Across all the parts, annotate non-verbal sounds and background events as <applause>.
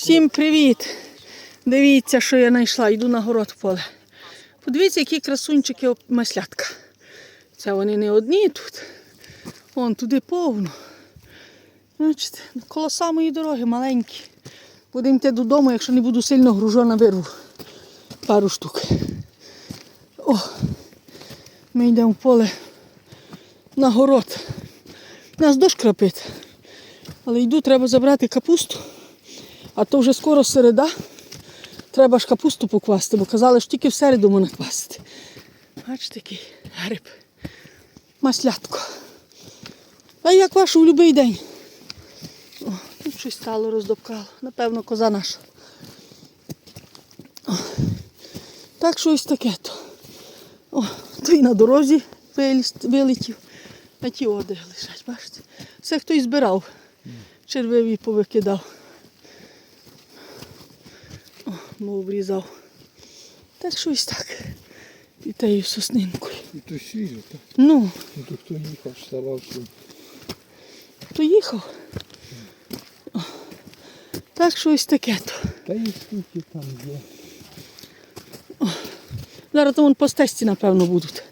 Всім привіт! Дивіться, що я знайшла. Йду на город поле. Подивіться, які красунчики маслятка. Це вони не одні тут. Вон туди повно. Бачите, коло самої дороги маленькі. Будемо йти додому, якщо не буду сильно гружона вирву. Пару штук. О, ми йдемо в поле на город. Нас дощ крапить. Але йду, треба забрати капусту. А то вже скоро середа. Треба ж капусту покласти, бо казали, що тільки в середу можна класти. Бачите, такий гриб. Маслятко. А як ваш у будь-який день? О, тут щось стало роздобкало. Напевно, коза наша. О, так що ось таке то. О, то й на дорозі вилетів. А ті одяги лежать, бачите? Це хтось збирав. Червиві повикидав. О, мов врізав. Так що ось так. І тею соснинкою. І то свіже, так? Ну, Ну то хто їхав, ставав, що то їхав. О, Так що ось таке то. та і скільки там є. Зараз то вон по стесті, напевно, будуть.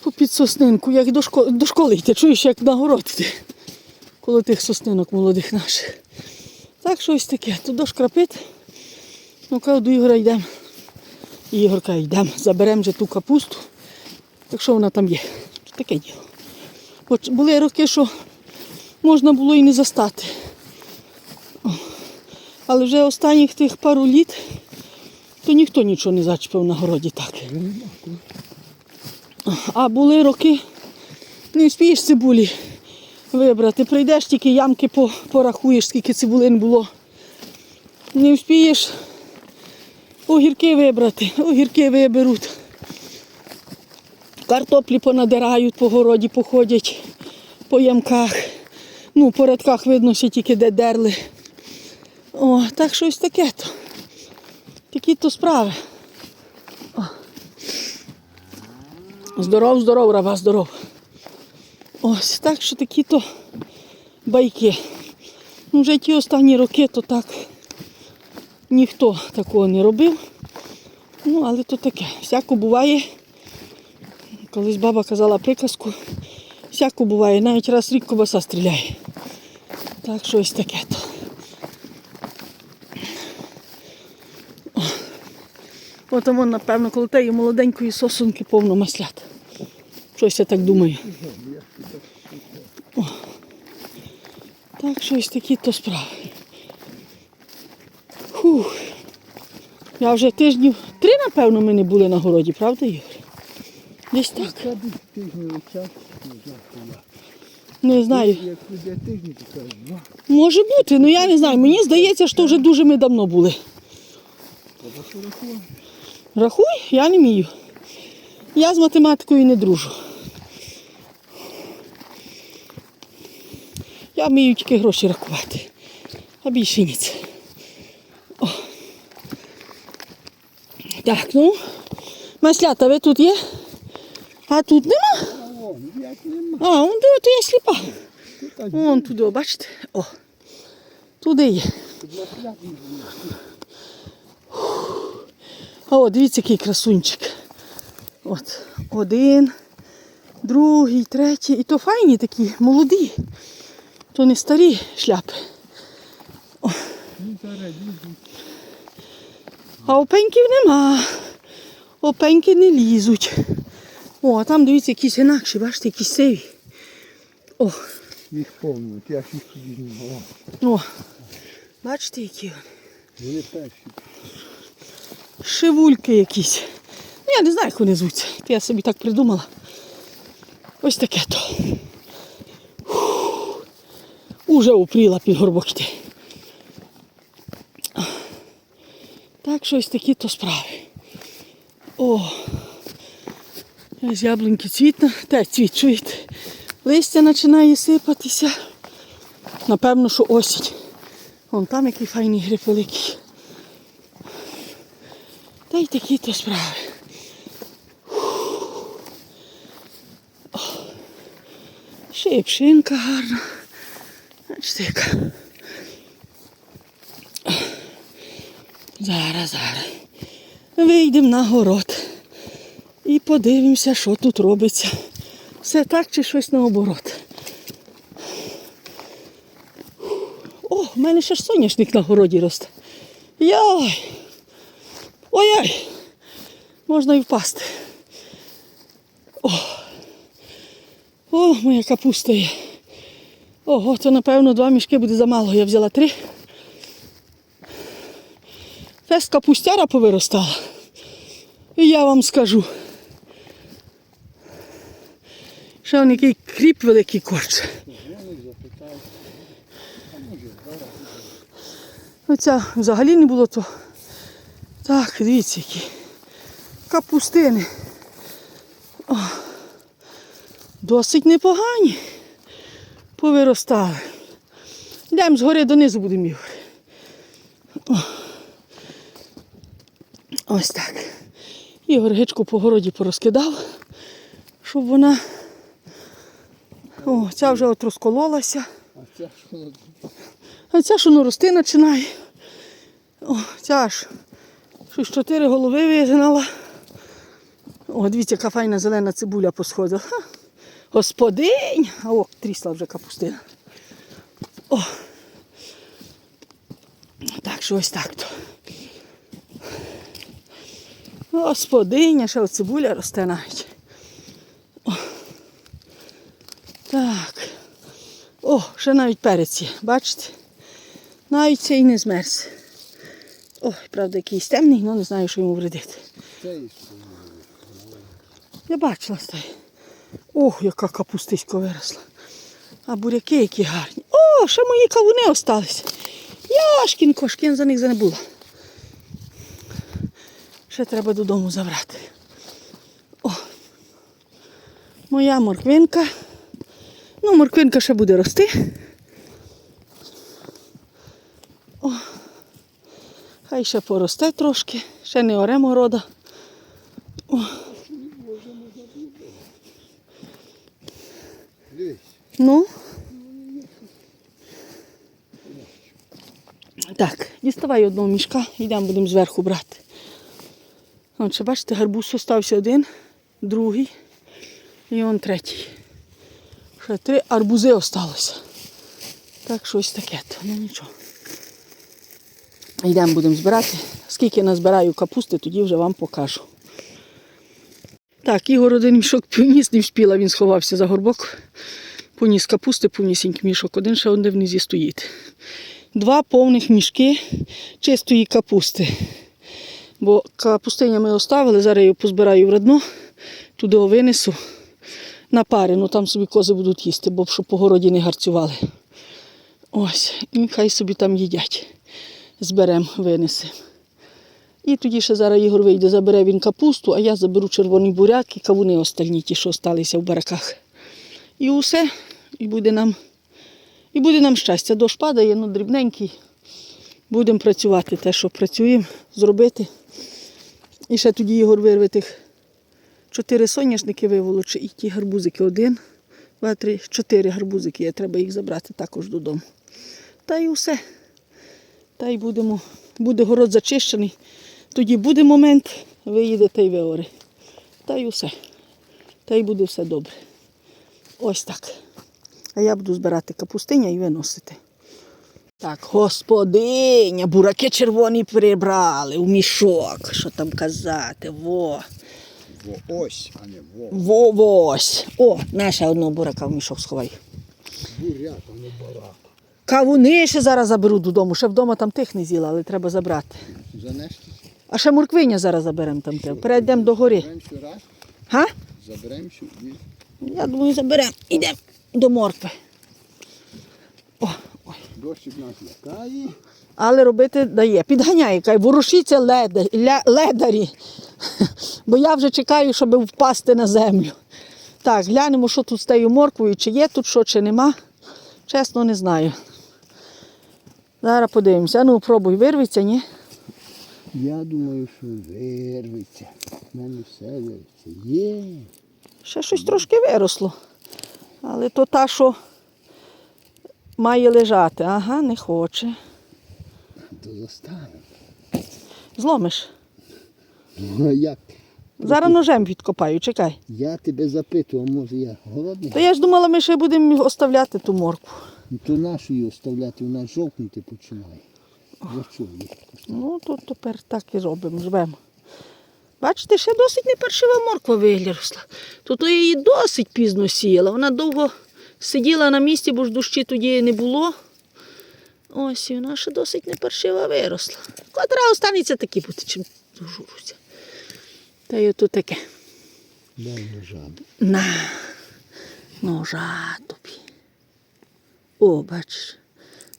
По під соснинку, як до школи, до школи йти, чуєш, як на город йти. Коло тих соснинок молодих наших. Так що ось таке. Дощ крапить. Ну, кажу, до Ігора йдемо. Ігор каже, йдемо, заберемо вже ту капусту. Так що вона там є. Таке діло. От були роки, що можна було і не застати. Але вже останніх тих пару літ то ніхто нічого не зачепив на городі так. А були роки, не вспієш цибулі вибрати. Прийдеш тільки ямки порахуєш, скільки цибулин було. Не вспієш огірки вибрати, огірки виберуть. Картоплі понадирають по городі, походять по ямках. Ну, по рядках видно, що тільки де дерли. О, так щось таке то. Такі то справи. Здоров, здоров, раба, здоров. Ось так що такі то байки. Ну, вже ті останні роки то так ніхто такого не робив. Ну, але то таке. Всяко буває. Колись баба казала приказку. Всяко буває, навіть раз рік кобаса стріляє. Так що ось таке то. От вон, напевно, коло тієї молоденької сосунки повно маслят. Щось я так думаю. О. Так, щось такі то справи. Я вже тижнів три, напевно, ми не були на городі, правда, Ігор? Десь так. Тижневий час, не знаю, два. Може бути, ну я не знаю. Мені здається, що вже дуже ми давно були. Рахуй, я не вмію. Я з математикою не дружу. Я вмію тільки гроші рахувати, а більше ніц. Так, ну, маслята, ви тут є? А тут нема? А вон де, то я сліпа. Вон туди, бачите? О. Туди є. А от дивіться, який красунчик. От, один, другий, третій. І то файні такі, молоді. То не старі шляпи. Їздять. А опеньків нема. Опеньки не лізуть. О, а там дивіться, якісь інакші, бачите, якісь сиві. О, Їх повно, я ж їх тоді знімав. о. Бачите, які вони? Вони перші. Шивульки якісь. Ну, я не знаю, як вони звуться. Я собі так придумала. Ось таке то. Уже упріла під горбок йти. Так що такі то справи. О, ось яблуньки цвітне, те цвіт, чуєте? Листя починає сипатися. Напевно, що осінь. Вон там який файний гриб великий. Та й такі то справи. Ще й пшинка гарна. Бачите, яка. Зараз, зараз. Вийдемо на город і подивимося, що тут робиться. Все так чи щось наоборот. О, в мене ще ж соняшник на городі росте. Яй! Ой-ой! Можна і впасти. О, О моя капуста є. Ого, то напевно два мішки буде замало. Я взяла три. Весь капустяра повиростала. І я вам скажу. Ще он який кріп великий корче. Оця взагалі не було то. Так, дивіться які. Капустини. О, досить непогані. Повиростали. Йдемо згори донизу будемо Ігор. Ось так. Ігор гичку по городі порозкидав, щоб вона. О, ця вже от розкололася. А? А ця що ну, рости починає. О, ця ж щось чотири голови вигнала. О, дивіться, яка файна зелена цибуля посходила. Ха. Господинь! А о, трісла вже капустина. О. Так що ось так то. Господиня, ще цибуля росте навіть. О. Так. О, ще навіть перець є, бачите? Навіть цей не змерз. Ой, правда, якийсь темний, але не знаю, що йому вредити. Я бачила стає. Ох, яка капустиська виросла. А буряки які гарні. О, ще мої кавуни осталися. Яшкін кошки, я за них забула. Ще треба додому забрати. О, моя морквинка. Ну, морквинка ще буде рости. О, хай ще поросте трошки. Ще не оремо рода. Дивись. Ну. Так, діставай одного мішка, йдемо будемо зверху брати. От, ще бачите, гарбуз остався один, другий і он третій. Ще три арбузи осталося. Так, щось таке, то ну нічого. Йдемо будемо збирати. Скільки назбираю капусти, тоді вже вам покажу. Так, Ігор один мішок поніс, не вспіла, він сховався за горбок. Поніс капусти, повнісінький мішок, один ще один внизі стоїть. Два повних мішки чистої капусти. Бо капустиня ми оставили, зараз я позбираю в родно, туди винесу на пари, ну там собі кози будуть їсти, бо щоб по городі не гарцювали. Ось, і хай собі там їдять. Зберемо, винесемо. І тоді ще зараз Ігор вийде, забере він капусту, а я заберу червоний буряк і кавуни остальні, ті, що залишилися в бараках. І усе, і буде нам, і буде нам щастя. Дощ падає, ну дрібненький. Будемо працювати те, що працюємо, зробити. І ще тоді Ігор вирве тих чотири соняшники виволоче і ті гарбузики. Один, два, три, чотири гарбузики. є, Треба їх забрати також додому. Та й усе. Та й будемо, буде город зачищений. Тоді буде момент, виїдете й виори. Та й усе. Та й буде все добре. Ось так. А я буду збирати капустиня і виносити. Так, господиня, бураки червоні прибрали у мішок. Що там казати? Во. Во ось, а не во. Во, во ось. О, наша одного бурака в мішок сховай. Буряк, а не барак. Кавуни ще зараз заберу додому. Ще вдома там тих не з'їла, але треба забрати. Занести. А ще морквиня зараз заберемо там. те. Перейдемо до гори. Заберемо сюди раз, Га? заберемо сюди. Я думаю, заберемо. Йдемо до моркви. О. Дощик нас лякає. Але робити дає. Підганяє, кай, ворушіться ледарі. <laughs> Бо я вже чекаю, щоб впасти на землю. Так, глянемо, що тут з тією морквою, чи є тут що, чи нема. Чесно, не знаю. Зараз подивимося. Ну, пробуй, вирветься, ні? Я думаю, що вирветься. У мене все вирветься. Є. Ще щось трошки виросло. Але то та, що має лежати. Ага, не хоче. То заставимо. Зломиш. Ну, як? Зараз ножем відкопаю, чекай. Я тебе запитував, може я голодний? То я ж думала, ми ще будемо оставляти ту моркву. Ну, то нашу її оставляти, вона жовкнути починає. Що її? Ну, то тепер так і робимо, живемо. Бачите, ще досить не паршива морква виросла. Тут я її досить пізно сіяла. Вона довго сиділа на місці, бо ж дощі тоді не було. Ось і вона ще досить не паршива виросла. Котра останеться такі бути, чим дожуруся. Та й ото таке. Дай ножа. На ножа тобі. О, бачиш.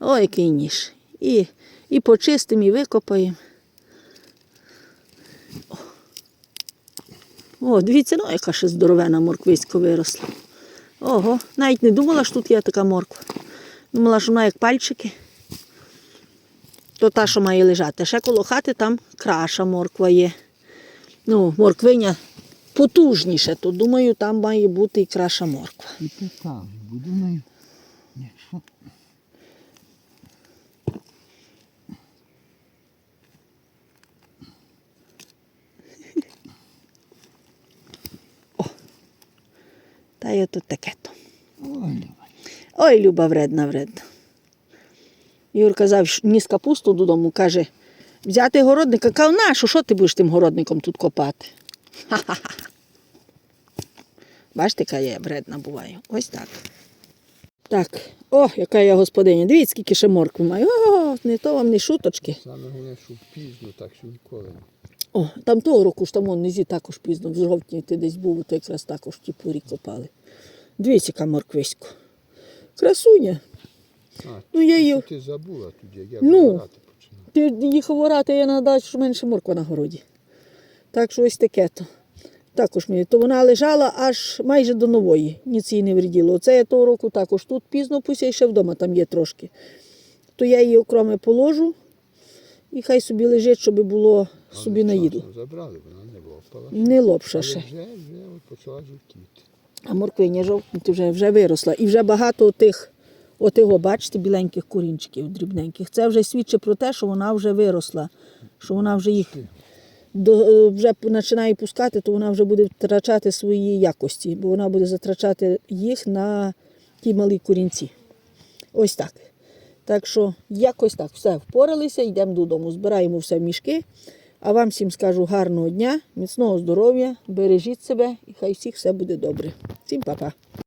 О, який ніж. І, і почистимо, і викопаємо. О. О, дивіться, ну яка ще здоровена морквисько виросла. Ого, навіть не думала, що тут є така морква. Думала, що вона як пальчики. То та, що має лежати. Ще коло хати там краша морква є. Ну, морквиня потужніше, то думаю, там має бути і краша морква. І питав, буду нею. Ні, що? Та й ото таке то. Ой, Люба вредна, вредна. Юр казав, що ніс капусту додому, каже, взяти городника, кав нашу, що ти будеш тим городником тут копати? Ха-ха-ха. <laughs> Бачите, яка я вредна буваю. Ось так. Так, о, яка я господиня. Дивіться, скільки ще моркви маю. О, не то вам не шуточки. Саме головне, що пізно, так що ніколи. О, там того року ж там вон низі також пізно, в жовтні ти десь був, то якраз також ті порі копали. Дивіться, яка морквисько. Красуня. А, Ну, я її. ти забула тоді, я Ну. збирати починав. Ти їхав орати, я нагадаю, що менше морква на городі. Так що ось таке то. Також мені. То вона лежала аж майже до нової, ніц їй не вреділо. Оце я того року також тут пізно пуся і ще вдома там є трошки. То я її окроме положу і хай собі лежить, щоб було собі на Забрали, вона не лопала. Не лопша ще. вже, вже от почала жовтіти. А морквиня жовтнути вже, вже виросла. І вже багато тих, отого, бачите, біленьких корінчиків, дрібненьких. Це вже свідчить про те, що вона вже виросла, що вона вже їх до, е, вже починає пускати, то вона вже буде втрачати свої якості, бо вона буде затрачати їх на ті малі корінці. Ось так. Так що якось так все впоралися, йдемо додому, збираємо все в мішки. А вам всім скажу гарного дня, міцного здоров'я, бережіть себе і хай всіх все буде добре. Всім па-па.